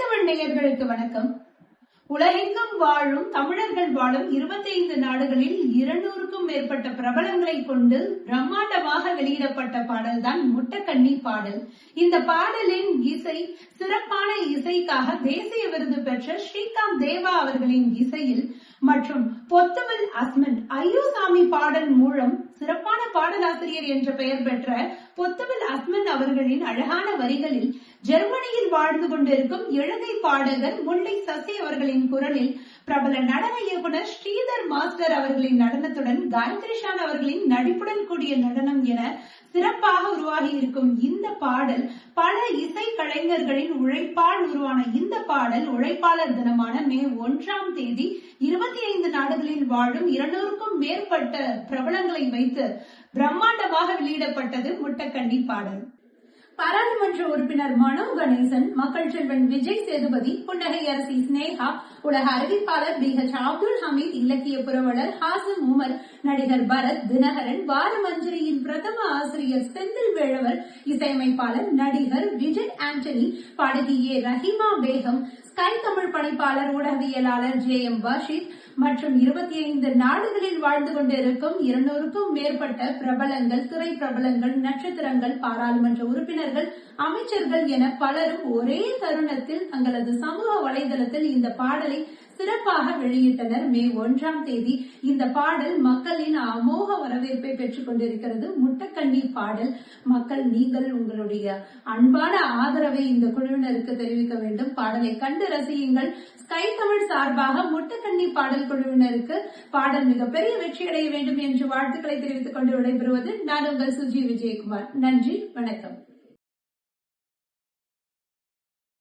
தமிழ் நேயர்களுக்கு வணக்கம். உலகெங்கும் வாழும் தமிழர்கள் வாழும் 25 நாடுகளில் இருநூறுக்கும் மேற்பட்ட பிரபலங்களை கொண்டு பிரம்மாண்டமாக வெளியிடப்பட்ட பாடல்தான் முட்டக்கண்ணி பாடல். இந்த பாடலின் இசை சிறப்பான இசைக்காக தேசிய விருது பெற்ற ஸ்ரீகாந்த் தேவா அவர்களின் இசையில் மற்றும் பொத்துவில் அஸ்மன் ஐயோசாமி பாடல் மூலம் சிறப்பான பாடலாசிரியர் என்ற பெயர் பெற்ற பொத்துவில் அஸ்மன் அவர்களின் அழகான வரிகளில் ஜெர்மனியில் வாழ்ந்து கொண்டிருக்கும் இலங்கை பாடகர் முல்லை சசி அவர்களின் குரலில் பிரபல நடன இயக்குனர் ஸ்ரீதர் மாஸ்டர் அவர்களின் நடனத்துடன் காயத்ரிஷான் அவர்களின் நடிப்புடன் கூடிய நடனம் என சிறப்பாக உருவாகி இருக்கும் இந்த பாடல் பல இசை கலைஞர்களின் உழைப்பால் உருவான இந்த பாடல் உழைப்பாளர் தினமான மே ஒன்றாம் தேதி இருபத்தி ஐந்து நாடுகளில் வாழும் இருநூறுக்கும் மேற்பட்ட பிரபலங்களை வைத்து பிரம்மாண்டமாக வெளியிடப்பட்டது முட்டக்கண்ணி பாடல். பாராளுமன்ற உறுப்பினர் மனோ கணேசன் மக்கள் செல்வன் விஜய் சேதுபதி புன்னகை அரசி ஸ்னேகா உலக அறிவிப்பாளர் பி ஹெச் அப்துல் ஹமீத் இலக்கிய புரவலர் ஹாசம் உமர் நடிகர் பரத் தினகரன் வாரமஞ்சரியின் பிரதம ஆசிரியர் செந்தில் வேழவர் இசையமைப்பாளர் நடிகர் விஜய் ஆண்டனி பாடகி ஏ ரஹிமா பேகம் ஸ்கை தமிழ் பணிப்பாளர் ஊடகவியலாளர் ஜே எம் பஷீர் மற்றும் இருபத்தி ஐந்து நாடுகளில் வாழ்ந்து கொண்டிருக்கும் இருநூறுக்கும் மேற்பட்ட பிரபலங்கள் திரை பிரபலங்கள் நட்சத்திரங்கள் பாராளுமன்ற உறுப்பினர்கள் அமைச்சர்கள் என பலரும் ஒரே தருணத்தில் தங்களது சமூக வலைதளத்தில் இந்த பாடலை சிறப்பாக வெளியிட்டனர். மே ஒன்றாம் தேதி இந்த பாடல் மக்களின் அமோக வரவேற்பை பெற்றுக் கொண்டிருக்கிறது. முட்டக்கண்ணி பாடல். மக்கள் நீங்கள் உங்களுடைய அன்பான ஆதரவை இந்த குழுவினருக்கு தெரிவிக்க வேண்டும். பாடலை கண்டு ரசியுங்கள். ஸ்கை தமிழ் சார்பாக முட்டக்கண்ணி பாடல் குழுவினருக்கு பாடல் மிகப்பெரிய வெற்றியடைய வேண்டும் என்று வாழ்த்துக்களை தெரிவித்துக் கொண்டு விடைபெறுவது நான் உங்கள் சுஜி விஜயகுமார். நன்றி வணக்கம்.